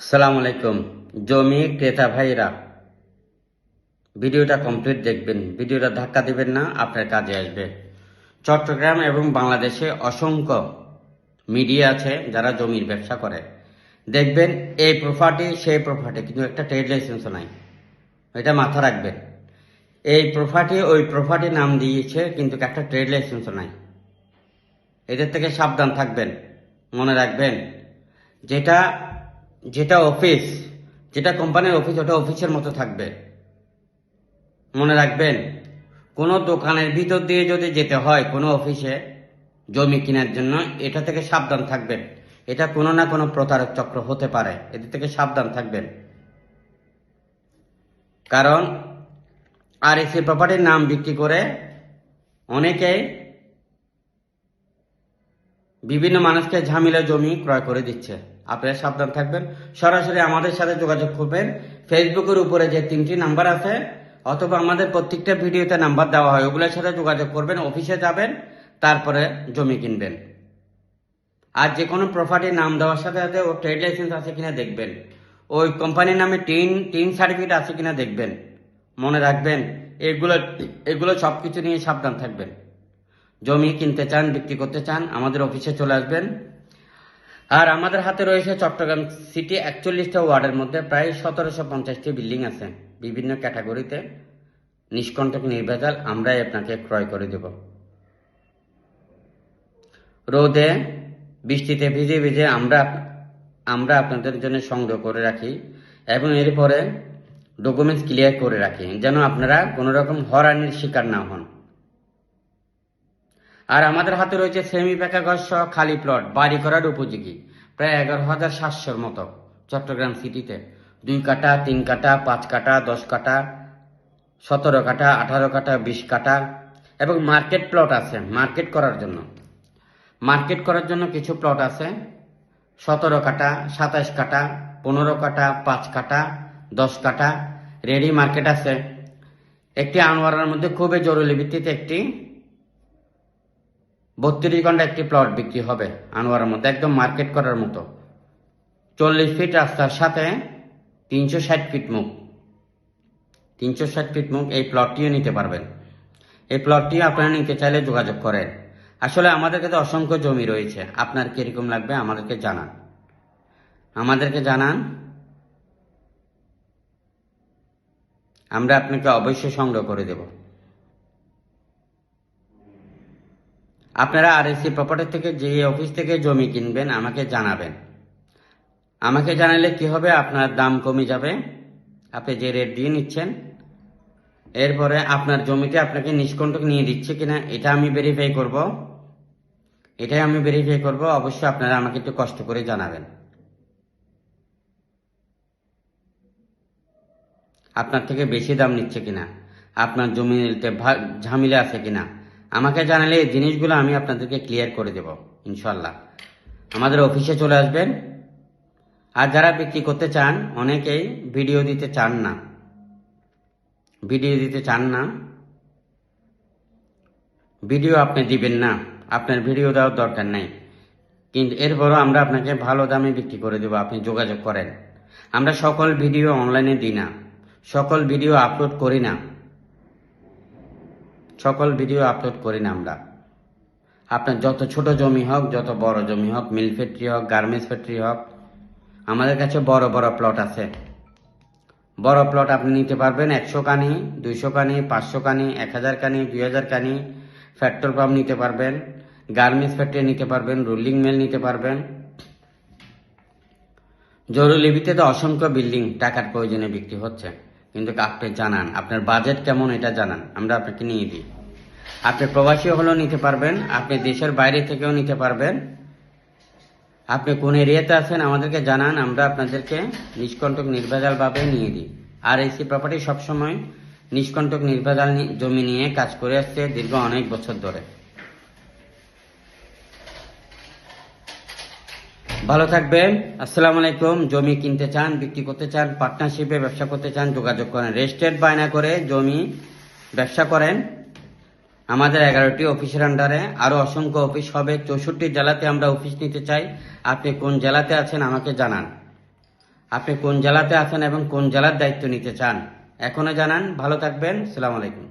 সালাম আলাইকুম। জমি ক্রেতা ভাইরা, ভিডিওটা কমপ্লিট দেখবেন। ভিডিওটা ধাক্কা দিবেন না, আপনার কাজে আসবে। চট্টগ্রাম এবং বাংলাদেশে অসংখ্য মিডিয়া আছে যারা জমির ব্যবসা করে। দেখবেন এই প্রপার্টি সেই প্রপার্টি কিন্তু একটা ট্রেড লাইসেন্সও নাই। এটা মাথা রাখবেন। এই প্রপার্টি ওই প্রপার্টি নাম দিয়েছে, কিন্তু একটা ট্রেড লাইসেন্সও নাই। এদের থেকে সাবধান থাকবেন, মনে রাখবেন। যেটা যেটা অফিস যেটা কোম্পানির অফিস ওটা অফিসের মতো থাকবে। মনে রাখবেন, কোনো দোকানের ভিতর দিয়ে যদি যেতে হয় কোনো অফিসে জমি কেনার জন্য, এটা থেকে সাবধান থাকবেন। এটা কোনো না কোনো প্রতারক চক্র হতে পারে, এদের থেকে সাবধান থাকবেন। কারণ, আর এসি প্রপার্টির নাম বিক্রি করে অনেকেই বিভিন্ন মানুষকে ঝামেলা জমি ক্রয় করে দিচ্ছে। আপনারা সাবধান থাকবেন। সরাসরি আমাদের সাথে যোগাযোগ করবেন। ফেসবুকের উপরে যে তিনটি নাম্বার আছে, অথবা আমাদের প্রত্যেকটা ভিডিওতে নাম্বার দেওয়া হয়, ওগুলোর সাথে যোগাযোগ করবেন, অফিসে যাবেন, তারপরে জমি কিনবেন। আর যে কোনো প্রপার্টির নাম দেওয়ার সাথে সাথে ও ট্রেড লাইসেন্স আছে কিনা দেখবেন। ওই কোম্পানির নামে টিন টিন সার্টিফিকেট আছে কিনা দেখবেন। মনে রাখবেন, এগুলো এগুলো সব কিছু নিয়ে সাবধান থাকবেন। জমি কিনতে চান, বিক্রি করতে চান, আমাদের অফিসে চলে আসবেন। আর আমাদের হাতে রয়েছে চট্টগ্রাম সিটি একচল্লিশটা ওয়ার্ডের মধ্যে প্রায় সতেরোশো পঞ্চাশটি বিল্ডিং আছে। বিভিন্ন ক্যাটাগরিতে নিষ্কণ্টক নির্ভেজাল, আমরাই আপনাকে ক্রয় করে দেব। রোদে, বৃষ্টিতে ভিজে ভিজে আমরা আমরা আপনাদের জন্য সংগ্রহ করে রাখি এবং এরপরে ডকুমেন্টস ক্লিয়ার করে রাখি, যেন আপনারা কোনো রকম হরানির শিকার না হন। আর আমাদের হাতে রয়েছে সেমি পাকা ঘর সহ খালি প্লট বাড়ি করার উপযোগী। প্রায় এগারো হাজার সাতশোর মতো চট্টগ্রাম সিটিতে দুই কাটা তিন কাটা পাঁচ কাটা দশ কাটা সতেরো কাটা আঠারো কাটা বিশ কাটা এবং মার্কেট প্লট আছে মার্কেট করার জন্য। মার্কেট করার জন্য কিছু প্লট আছে। সতেরো কাটা সাতাশ কাটা পনেরো কাটা পাঁচ কাটা দশ কাটা রেডি মার্কেট আছে। একটি আনোয়ারের মধ্যে খুবই জরুরি ভিত্তিতে একটি বত্রিশ ঘণ্টা একটি প্লট বিক্রি হবে আনোয়ারের মতো, একদম মার্কেট করার মতো। চল্লিশ ফিট রাস্তার সাথে তিনশো ষাট ফিট মুখ। তিনশো ষাট ফিট মুখ এই প্লটটিও নিতে পারবেন। এই প্লটটি আপনারা নিতে চাইলে যোগাযোগ করেন। আসলে আমাদের কাছে অসংখ্য জমি রয়েছে। আপনার কীরকম লাগবে আমাদেরকে জানান। আমাদেরকে জানান। আমরা আপনাকে অবশ্যই সংগ্রহ করে দেব। আপনারা আর এসি প্রপার্টি থেকে যে অফিস থেকে জমি কিনবেন, আমাকে জানাবেন। আমাকে জানালে কি হবে? আপনার দাম কমে যাবে। আপনি যে রেট দিয়ে নিচ্ছেন, এরপরে আপনার জমিতে আপনাকে নিষ্কণ্টক নিয়ে দিচ্ছে কিনা, এটা আমি ভেরিফাই করব। এটাই আমি ভেরিফাই করব। অবশ্যই আপনারা আমাকে একটু কষ্ট করে জানাবেন। আপনার থেকে বেশি দাম নিচ্ছে কিনা? আপনার জমিতে ঝামেলা আছে কিনা? আমাকে জানালে এই জিনিসগুলো আমি আপনাদেরকে ক্লিয়ার করে দেব ইনশাল্লাহ আমাদের অফিসে চলে আসবেন। আর যারা বিক্রি করতে চান, অনেকেই ভিডিও দিতে চান না। ভিডিও দিতে চান না। ভিডিও আপনি দিবেন না। আপনার ভিডিও দেওয়ার দরকার নাই। কিন্তু এরপরও আমরা আপনাকে ভালো দামে বিক্রি করে দেবো, আপনি যোগাযোগ করেন। আমরা সকল ভিডিও অনলাইনে দিই না। সকল ভিডিও আপলোড করি না। সকল ভিডিও আপলোড করি না আমরা। আপনার যত ছোট জমি হোক, যত বড় জমি হোক, মিল ফ্যাক্টরি হোক, গার্মেন্টস ফ্যাক্টরি হোক, আমাদের কাছে বড় বড় প্লট আছে। বড় প্লট আপনি নিতে পারবেন একশো কানি দুইশো কানি পাঁচশো কানি এক হাজার কানি দুই হাজার কানি পেট্রোল পাম্প নিতে পারবেন। গার্মেন্টস ফ্যাক্টরি নিতে পারবেন রোলিং মেল নিতে পারবেন। জরুরি ভিত্তিতে অসংখ্য বিল্ডিং টাকার প্রয়োজনে বিক্রি হচ্ছে। কিন্তু আপনি জানান, আপনার বাজেট কেমন এটা জানান, আমরা আপনাকে নিয়ে দিই। আপনি প্রবাসী হলেও নিতে পারবেন, আপনি দেশের বাইরে থেকেও নিতে পারবেন। আপনি কোন এরিয়াতে আছেন আমাদেরকে জানান, আমরা আপনাদেরকে নিষ্কণ্টক নির্ভেজালভাবে নিয়ে দিই। আর এসি প্রপার্টি সবসময় নিষ্কণ্টক নির্ভেজাল জমি নিয়ে কাজ করে আসছে দীর্ঘ অনেক বছর ধরে। ভালো থাকবেন। আসসালামু আলাইকুম। জমি কিনতে চান, বিক্রি করতে চান পার্টনারশিপে ব্যবসা করতে চান, যোগাযোগ করেন। রেজিস্ট্রেড বায়না করে জমি ব্যবসা করেন। আমাদের এগারোটি অফিসের আন্ডারে আরও অসংখ্য অফিস হবে। চৌষট্টি জেলাতে আমরা অফিস নিতে চাই। আপনি কোন জেলাতে আছেন আমাকে জানান। আপনি কোন জেলাতে আছেন এবং কোন জেলার দায়িত্ব নিতে চান, এখনও জানান। ভালো থাকবেন। সালাম আলাইকুম।